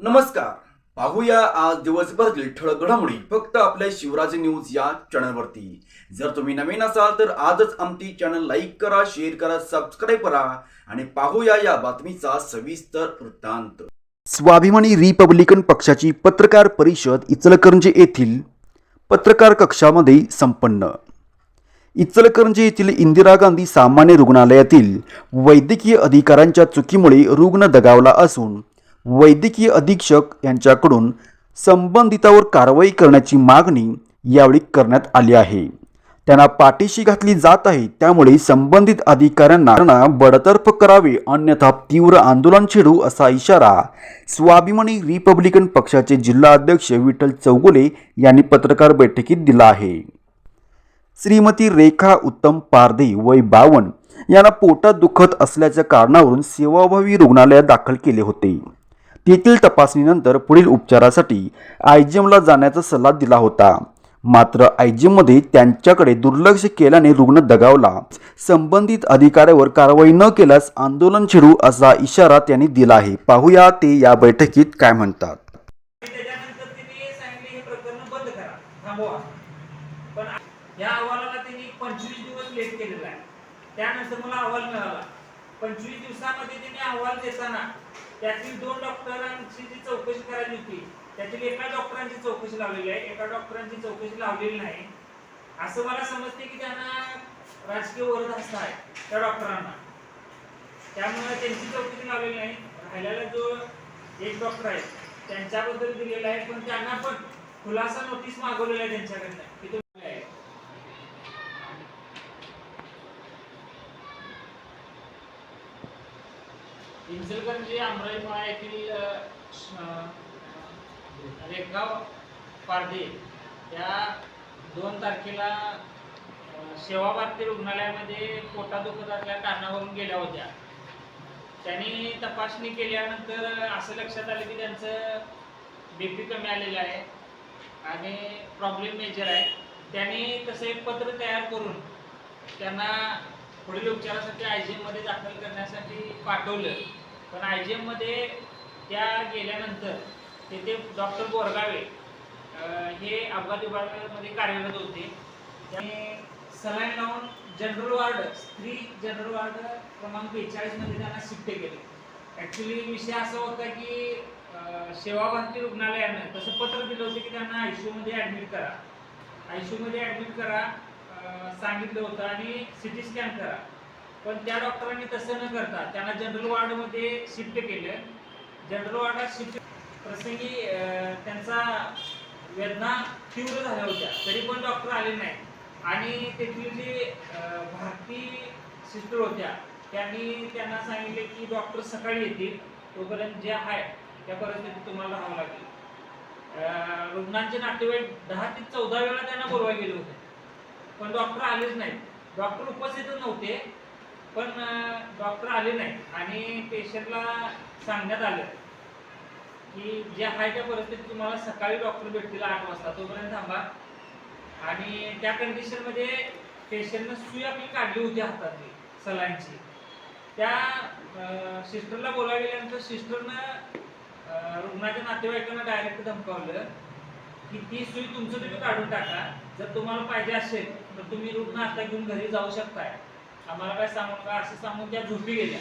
नमस्कार. पाहूया आज दिवसभरातील ठळक घडामोडी. फक्त आपल्या शिवराज न्यूज या चॅनलवरती. जर तुम्ही नवीन असाल तर आजच आमची चॅनल लाईक करा शेअर करा सबस्क्राईब करा आणि पाहूया या बातमीचा सविस्तर वृत्तांत. स्वाभिमानी रिपब्लिकन पक्षाची पत्रकार परिषद इचलकरंजी येथील पत्रकार कक्षामध्ये संपन्न. इचलकरंजी येथील इंदिरा गांधी सामान्य रुग्णालयातील वैद्यकीय अधिकाऱ्यांच्या चुकीमुळे रुग्ण दगावला असून वैद्यकीय अधीक्षक यांच्याकडून संबंधितावर कारवाई करण्याची मागणी यावेळी करण्यात आली आहे. त्यांना पाठीशी घातली जात आहे त्यामुळे संबंधित अधिकाऱ्यांना बडतर्फ करावे अन्यथा तीव्र आंदोलन छेडू असा इशारा स्वाभिमानी रिपब्लिकन पक्षाचे जिल्हा अध्यक्ष विठ्ठल चौगुले यांनी पत्रकार बैठकीत दिला आहे. श्रीमती रेखा उत्तम पारदे वय बावन यांना पोटात दुखत असल्याच्या कारणावरून सेवाभावी रुग्णालयात दाखल केले होते. तेथील तपासणीनंतर पुढील उपचारासाठी आयजीएमला जाण्याचा सल्ला दिला होता. मात्र आयजीएममध्ये त्यांच्याकडे दुर्लक्ष केल्याने रुग्ण दगावला. संबंधित अधिकाऱ्यावर कारवाई न केल्यास आंदोलन छेडू असा इशारा त्यांनी दिला आहे. पाहूया ते या बैठकीत काय म्हणतात. या अहवालाला त्यांनी पंचवीस दिवस लेट केलेला आहे. त्यानंतर मला अहवाल मिळाला. पंचवीस दिवसामध्ये त्यांनी अहवाल देताना त्यातील दोन डॉक्टरांची जी चौकशी करायची होती त्यातील एका डॉक्टरांची चौकशी लावलेली आहे एका डॉक्टरांची चौकशी लावलेली नाही. असं मला समजते की त्यांना राजकीय वरदहस्त आहे त्या डॉक्टरांना. त्यामुळे त्यांची चौकशी लावलेली नाही. राहिलेला जो एक डॉक्टर आहे त्यांच्याबद्दल दिलेला आहे पण त्यांना पण खुलासा नोटीस मागवलेला आहे त्यांच्याकडनं. की तुम्ही आहे. इंचलकरंजी अमराईमाळा येथील अ, पारदे या दोन तारखेला सेवा भारती रुग्णालयामध्ये पोटात दुखत असल्या कारणावरून गेल्या होत्या. त्यांनी तपासणी केल्यानंतर असं लक्षात आलं की त्यांचं बीपी कमी आलेलं आहे आणि प्रॉब्लेम मेजर आहे. त्यांनी तसं एक पत्र तयार करून त्यांना पुढील उपचारासाठी आय जी एममध्ये दाखल करण्यासाठी पाठवलं. पण आय जी एममध्ये त्या गेल्यानंतर तेथे डॉक्टर बोरगावे हे अपघात विभागामध्ये कार्यरत होते. त्याने सलाईन लावून जनरल वार्ड स्त्री जनरल वार्ड क्रमांक बेचाळीसमध्ये त्यांना शिफ्ट केले. ॲक्च्युली विषय असा होता की अं, सेवा भारती रुग्णालयानं तसं पत्र दिलं होतं की त्यांना आय सी मध्ये ॲडमिट करा. आयमध्ये ॲडमिट करा सांगितलं होतं आणि सी टी स्कॅन करा. पण त्या डॉक्टरांनी तसं न करता त्यांना जनरल वॉर्डमध्ये शिफ्ट केलं. जनरल वॉर्डात शिफ्ट प्रसंगी त्यांचा वेदना तीव्र झाल्या होत्या. तरी पण डॉक्टर आले नाही आणि तेथील जे भारतीय भारती सिस्टर होत्या त्यांनी त्यांना सांगितले की डॉक्टर सकाळी येतील. तोपर्यंत जे आहे त्या परिस्थितीत तुम्हाला राहावं लागेल. अं, रुग्णांचे नातेवाईक दहा ते चौदा वेळा त्यांना बोलवा गेले होते. पण डॉक्टर आलेच नाहीत. डॉक्टर उपस्थितच नव्हते. पण डॉक्टर आले नाहीत. आणि पेशंटला सांगण्यात आलं की जे आहे त्या परिस्थितीत तुम्हाला सकाळी डॉक्टर भेटतील आठ वाजता तोपर्यंत थांबा. आणि त्या कंडिशनमध्ये पेशंटनं सुई आपली काढली होती हातातली सलांची त्या सिस्टरला बोलावं गेल्यानंतर सिस्टरनं रुग्णाच्या नातेवाईकांना डायरेक्ट धमकावलं की ती सुई तुमचं तुम्ही काढून टाका. जर तुम्हाला पाहिजे असेल तर तुम्ही रुग्ण आता घेऊन घरी जाऊ शकताय. आम्हाला काय सांगू नका असं सांगून त्या झोपी गेल्या.